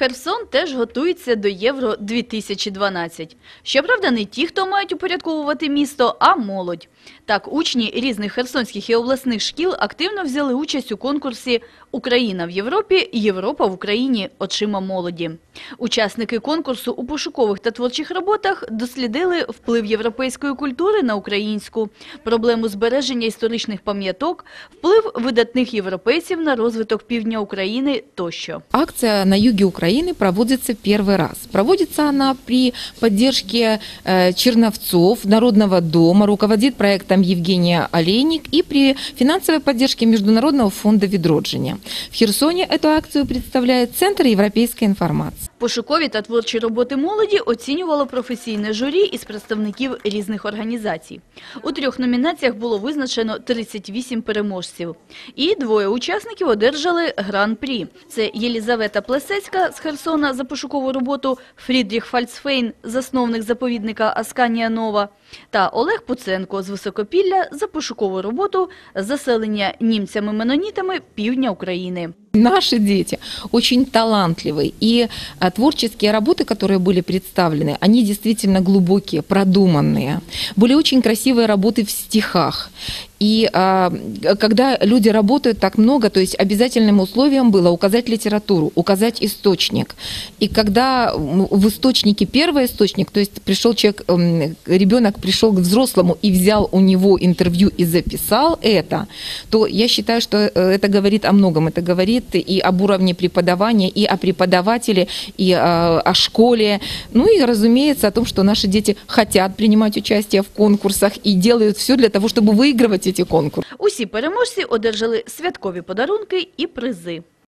Херсон теж готується до Євро 2012. Щоправда, не ті, хто мають упорядковувати місто, а молодь. Так, учні різних херсонських і обласних шкіл активно взяли участь у конкурсі «Україна в Європі. Європа в Україні. Очима молоді». Учасники конкурсу у пошукових та творчих роботах дослідили вплив європейської культури на українську, проблему збереження історичних пам'яток, вплив видатних європейців на розвиток півдня України тощо. Акция на юге Украины проводится первый раз. Проводится она при поддержке э, Черновцов, Народного дома, руководит проектом Евгения Олейник и при финансовой поддержке Международного фонда «Відродження». В Херсоне эту акцию представляет Центр европейской информации. Пошукові та творчі роботи молоді оцінювало професійне журі із представників різних організацій. У трьох номінаціях було визначено 38 переможців. І двоє учасників одержали гран-прі. Це Єлізавета Плесецька з Херсона за пошукову роботу, Фрідріх Фальцфейн, засновник заповідника Асканія Нова, та Олег Пуценко з Високопілля за пошукову роботу заселення німцями-менонітами півдня України. Наши дети очень талантливые, и а, творческие работы, которые были представлены, они действительно глубокие, продуманные. Были очень красивые работы в стихах. И а, когда люди работают так много, то есть обязательным условием было указать литературу, указать источник. И когда в источнике первый источник, то есть пришел человек, м, ребенок пришел к взрослому и взял у него интервью и записал это, то я считаю, что э, это говорит о многом. Это говорит и об уровне преподавания, и о преподавателе, и э, о школе. Ну и, разумеется, о том, что наши дети хотят принимать участие в конкурсах и делают все для того, чтобы выигрывать эти конкурсы. Усі переможці одержали святкові подарунки і призи.